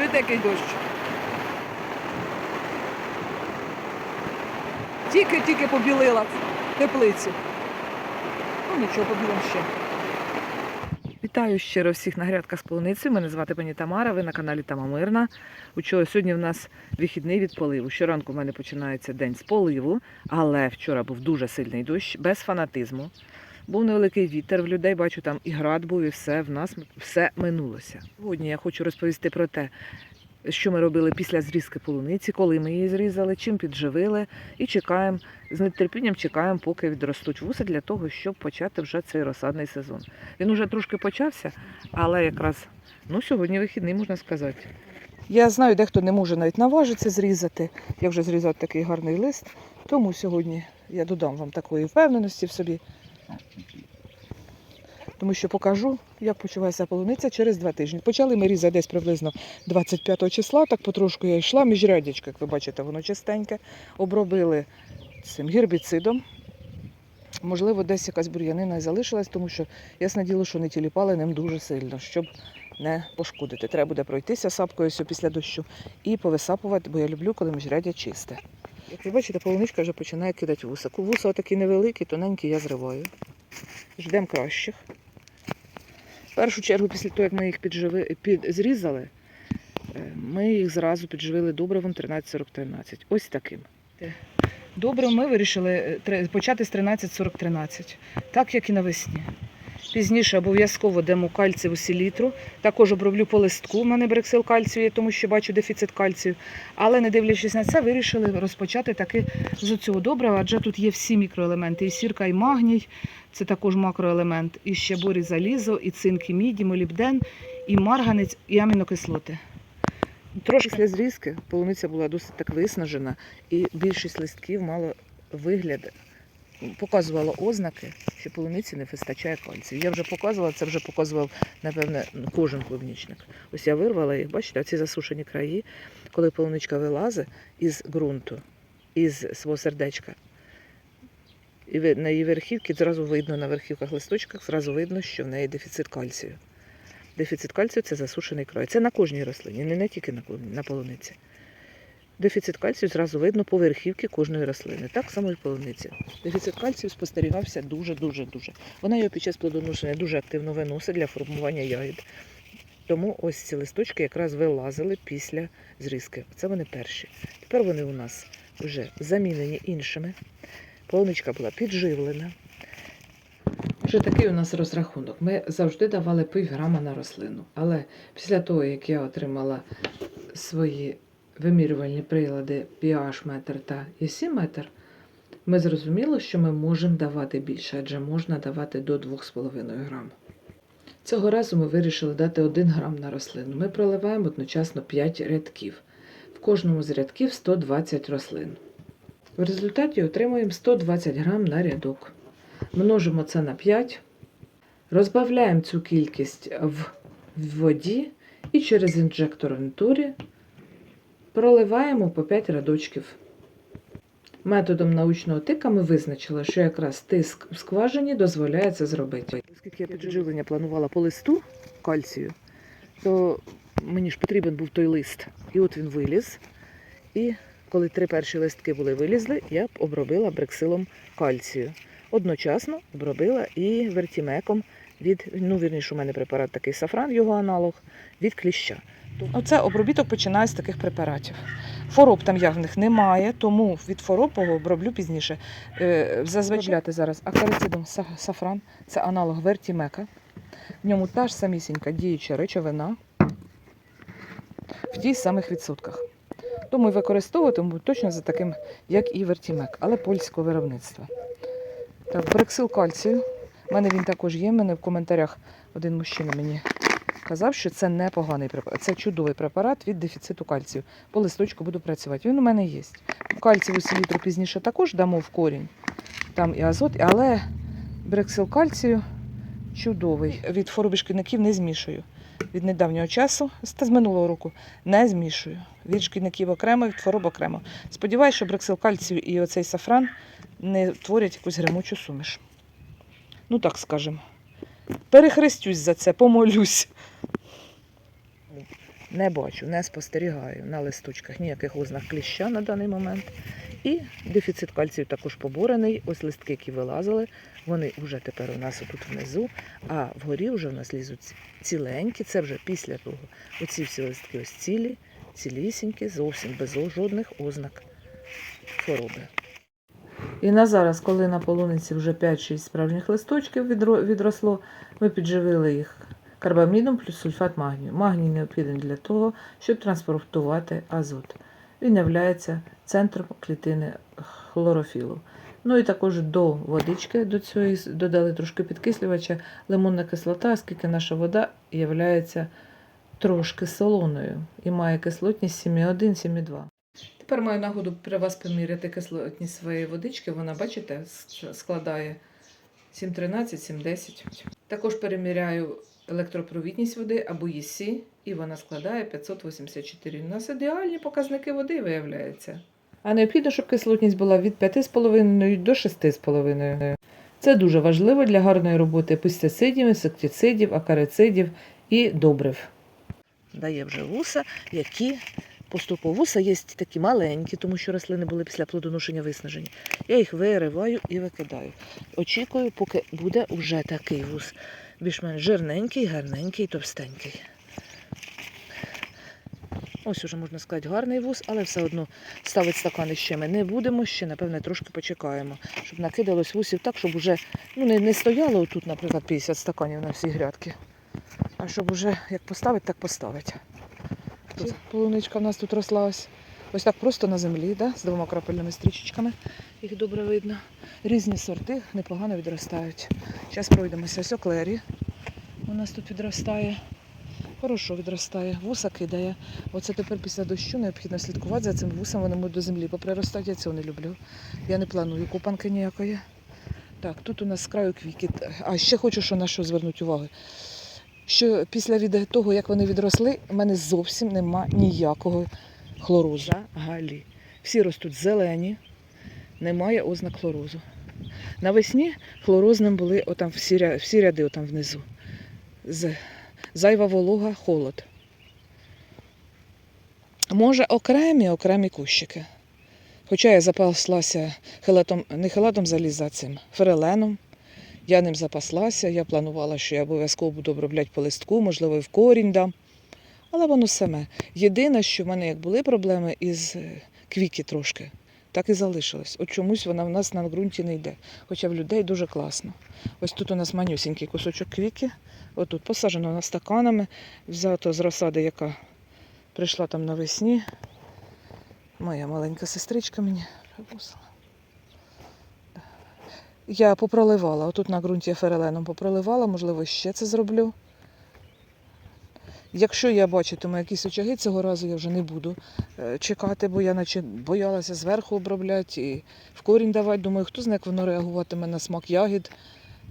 Чуєте, який дощ? Тільки-тільки побілила теплицю. Ну нічого, побілимо ще. Вітаю щиро всіх на грядках з полуницею. Мене звати пані Тамара, ви на каналі Тама Мирна. Учора сьогодні в нас вихідний від поливу. Щоранку в мене починається день з поливу, але вчора був дуже сильний дощ, без фанатизму. Був невеликий вітер в людей, бачу, там і град був, і все в нас все минулося. Сьогодні я хочу розповісти про те, що ми робили після зрізки полуниці, коли ми її зрізали, чим підживили, і чекаємо з нетерпінням чекаємо, поки відростуть вуса для того, щоб почати вже цей розсадний сезон. Він уже трошки почався, але якраз ну, сьогодні вихідний, можна сказати. Я знаю, дехто не може навіть наважитися зрізати. Я вже зрізав такий гарний лист, тому сьогодні я додам вам такої впевненості в собі. Тому що покажу, як почувається полуниця через два тижні. Почали ми різати десь приблизно 25 числа, так потрошку я йшла між рядячка, як ви бачите, воно чистеньке. Обробили цим гербіцидом. Можливо, десь якась бур'янина і залишилась, тому що ясне діло, що не тіліпали ним дуже сильно, щоб не пошкодити. Треба буде пройтися сапкою після дощу і повисапувати, бо я люблю, коли міжрядя чисте. Як ви бачите, полуничка вже починає кидати вуса. Вуса такі невеликі, тоненькі, я зриваю. Ждемо кращих. В першу чергу, після того, як ми їх підживи, під, зрізали, е, ми їх зразу підживили добривом 13-40-13. Ось таким. Добре, ми вирішили е, почати з 13-40-13, так як і навесні. Пізніше обов'язково дамо кальцію селітру. Також оброблю по листку. У мене брексил кальцію є, тому що бачу дефіцит кальцію. Але не дивлячись на це, вирішили розпочати таки з цього добрива, адже тут є всі мікроелементи: і сірка, і магній, це також макроелемент, і ще борі залізо, і цинк, і мідь, і молібден, і марганець, і амінокислоти. Трошки після зрізки полуниця була досить так виснажена, і більшість листків мало вигляд, показувала ознаки, що полуниці не вистачає кальцію. Я вже показувала, це вже показував, напевне, кожен клубнічник. Ось я вирвала їх, бачите, оці засушені краї, коли полуничка вилазить із ґрунту, із свого сердечка. І на її верхівці зразу видно на верхівках листочках, зразу видно, що в неї дефіцит кальцію. Дефіцит кальцію це засушений край. Це на кожній рослині, не, тільки на полуниці. Дефіцит кальцію зразу видно по верхівці кожної рослини. Так само і полуниці. Дефіцит кальцію спостерігався дуже-дуже дуже. Вона його під час плодоношення дуже активно виносить для формування ягід. Тому ось ці листочки якраз вилазили після зрізки. Це вони перші. Тепер вони у нас вже замінені іншими. Полуничка була підживлена. Вже такий у нас розрахунок. Ми завжди давали пів грама на рослину. Але після того, як я отримала свої вимірювальні прилади pH метр та EC метр, ми зрозуміли, що ми можемо давати більше, адже можна давати до 2,5 грам. Цього разу ми вирішили дати 1 грам на рослину. Ми проливаємо одночасно 5 рядків. В кожному з рядків 120 рослин. В результаті отримуємо 120 грам на рядок. Множимо це на 5, розбавляємо цю кількість в в воді і через інжектор вентурі проливаємо по 5 рядочків. Методом научного тика ми визначили, що якраз тиск в скважині дозволяє це зробити. Оскільки я підживлення планувала по листу кальцію, то мені ж потрібен був той лист. І от він виліз. І коли три перші листки були вилізли, я обробила брексилом кальцію. Одночасно обробила і вертімеком від, ну вірніше, у мене препарат такий сафран, його аналог, від кліща. Оце обробіток починає з таких препаратів. Хвороб там явних немає, тому від хворобого оброблю пізніше. Е, Зазвичай зараз акарицидом сафран, це аналог вертімека. В ньому та ж самісінька діюча речовина в тих самих відсотках. Тому використовуватиму точно за таким, як і вертімек, але польського виробництва. Так, брексил кальцію. У мене він також є. У мене в коментарях один мужчина мені казав, що це непоганий препарат. Це чудовий препарат від дефіциту кальцію. По листочку буду працювати. Він у мене є. Кальцієву селітру пізніше також дамо в корінь. Там і азот, але брексил кальцію чудовий. Від хвороби шкідників не змішую. Від недавнього часу, з минулого року, не змішую. Від шкідників окремо, від хвороб окремо. Сподіваюся, що брексил кальцію і оцей сафран не творять якусь гремучу суміш. Ну так скажемо. Перехрестюсь за це, помолюсь. Не бачу, не спостерігаю на листочках ніяких ознак кліща на даний момент. І дефіцит кальцію також поборений. Ось листки, які вилазили, вони вже тепер у нас тут внизу, а вгорі вже у нас лізуть ціленькі. Це вже після того. Оці всі листки ось цілі, цілісінькі, зовсім без жодних ознак хвороби. І на зараз, коли на полуниці вже 5-6 справжніх листочків відросло, ми підживили їх карбамідом плюс сульфат магнію. Магній необхідний для того, щоб транспортувати азот. Він є центром клітини хлорофілу. Ну і також до водички до цієї додали трошки підкислювача, лимонна кислота, оскільки наша вода є трошки солоною і має кислотність 7,1-7,2. Тепер маю нагоду при вас поміряти кислотність своєї водички. Вона, бачите, складає 7,13, 7,10. Також переміряю електропровідність води або ЄСі, і вона складає 584. У нас ідеальні показники води виявляється. А необхідно, щоб кислотність була від 5,5 до 6,5. Це дуже важливо для гарної роботи пестицидів, інсектицидів, акарицидів і добрив. Дає вже вуса, які поступово вуса є такі маленькі, тому що рослини були після плодоношення виснажені. Я їх вириваю і викидаю. Очікую, поки буде вже такий вус. Більш-менш жирненький, гарненький, товстенький. Ось уже можна сказати гарний вуз, але все одно ставити стакани ще ми не будемо, ще, напевне, трошки почекаємо, щоб накидалось вусів так, щоб уже ну, не, не стояло тут, наприклад, 50 стаканів на всі грядки. А щоб уже як поставити, так поставити. Полуничка в нас тут росла ось. Ось так просто на землі, да? з двома крапельними стрічечками. Їх добре видно. Різні сорти непогано відростають. Зараз пройдемося. Ось оклері. У нас тут відростає. Хорошо відростає, вуса кидає. Оце тепер після дощу необхідно слідкувати за цим вусом, вони можуть до землі поприростати, я цього не люблю. Я не планую купанки ніякої. Так, тут у нас з краю квіки. А ще хочу, що на що звернути увагу. Що після від того, як вони відросли, в мене зовсім нема ніякого хлорозу. Взагалі. Всі ростуть зелені, немає ознак хлорозу. Навесні хлорозним були отам всі, всі ряди отам внизу. Зайва волога, холод. Може, окремі, окремі кущики. Хоча я запаслася хелатом, не хелатом заліза, а цим фереленом. Я ним запаслася, я планувала, що я обов'язково буду обробляти по листку, можливо, і в корінь дам. Але воно саме. Єдине, що в мене як були проблеми із е, квіки трошки, так і залишилось. От чомусь вона в нас на ґрунті не йде. Хоча в людей дуже класно. Ось тут у нас манюсінький кусочок квіки. Отут посаджено на стаканами, взято з розсади, яка прийшла там навесні. Моя маленька сестричка мені привозила. Я попроливала, отут на ґрунті я фереленом попроливала, можливо, ще це зроблю. Якщо я бачитиму якісь очаги, цього разу я вже не буду е, чекати, бо я наче боялася зверху обробляти і в корінь давати. Думаю, хто знає, як воно реагуватиме на смак ягід,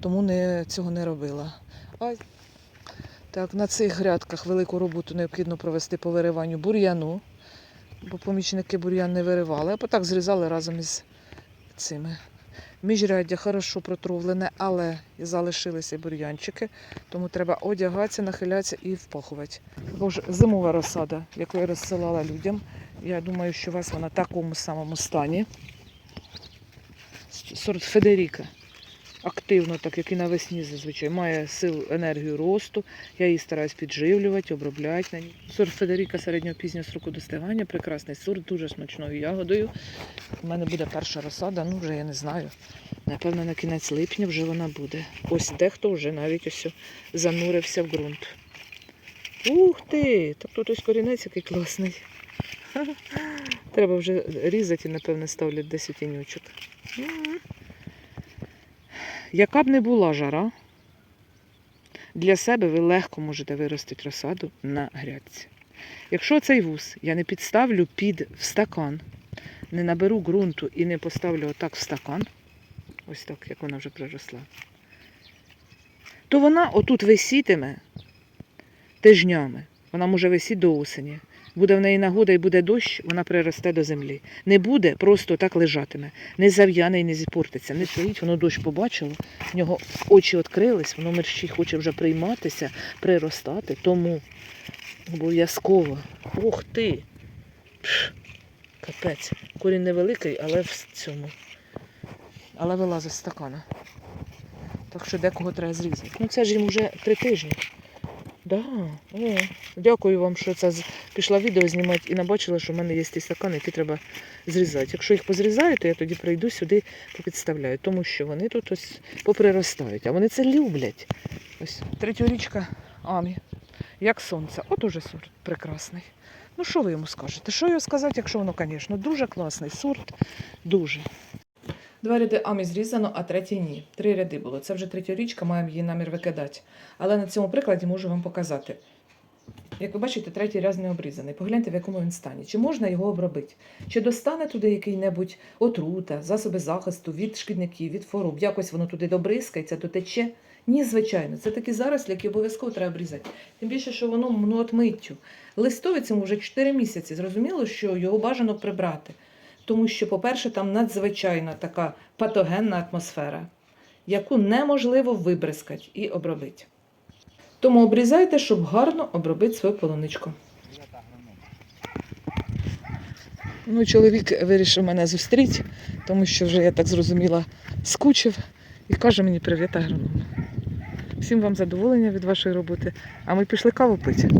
тому не, цього не робила. А так, на цих грядках велику роботу необхідно провести по вириванню бур'яну, бо помічники бур'ян не виривали, а потак зрізали разом із цими. Міжряддя хорошо протровлене, але залишилися бур'янчики, тому треба одягатися, нахилятися і впахувати. Також зимова розсада, яку я розсилала людям. Я думаю, що у вас вона в такому самому стані. Сорт Федеріка активно, так як і навесні зазвичай, має силу енергію росту. Я її стараюсь підживлювати, обробляти на ній. Сорт Федеріка середнього пізнього сроку достигання, прекрасний сорт, дуже смачною ягодою. У мене буде перша розсада, ну вже я не знаю. Напевно, на кінець липня вже вона буде. Ось дехто вже навіть ось занурився в ґрунт. Ух ти! Так тут ось корінець який класний. Треба вже різати і, напевно, ставлять 10 тінючок. Яка б не була жара, для себе ви легко можете виростити розсаду на грядці. Якщо цей вуз я не підставлю під в стакан, не наберу ґрунту і не поставлю отак в стакан, ось так, як вона вже приросла, то вона отут висітиме тижнями. Вона може висіти до осені. Буде в неї нагода і буде дощ, вона приросте до землі. Не буде, просто так лежатиме. Не зав'яне і не зіпортиться. Не стоїть, воно дощ побачило, в нього очі відкрились, воно мерщій хоче вже прийматися, приростати. Тому Обов'язково. Ух ти. Капець. Корінь невеликий, але в цьому. Але вилазить з стакана. Так що декого треба зрізати. Ну це ж їм вже три тижні. Да. О, дякую вам, що це пішла відео знімати і набачила, що в мене є ті стакани, які треба зрізати. Якщо їх позрізаю, то я тоді прийду сюди, попідставляю, тому що вони тут ось поприростають, а вони це люблять. Ось третьорічка Амі. Як сонце. От уже сорт прекрасний. Ну, що ви йому скажете? Що його сказати, якщо воно, звісно, дуже класний сорт, дуже. Два ряди амі зрізано, а третій ні. Три ряди було. Це вже третьорічка, маємо її намір викидати. Але на цьому прикладі можу вам показати. Як ви бачите, третій ряд не обрізаний. Погляньте, в якому він стані. Чи можна його обробити? Чи достане туди який-небудь отрута, засоби захисту від шкідників, від хвороб? Якось воно туди добризкається, дотече? Ні, звичайно. Це такі зарослі, які обов'язково треба обрізати. Тим більше, що воно ну, от миттю. Листовицям вже 4 місяці. Зрозуміло, що його бажано прибрати. Тому що, по-перше, там надзвичайна така патогенна атмосфера, яку неможливо вибризкати і обробити. Тому обрізайте, щоб гарно обробити свою полуничку. Ну, чоловік вирішив мене зустріти, тому що вже я так зрозуміла, скучив і каже мені привіт, агроном. Всім вам задоволення від вашої роботи, а ми пішли каву пити.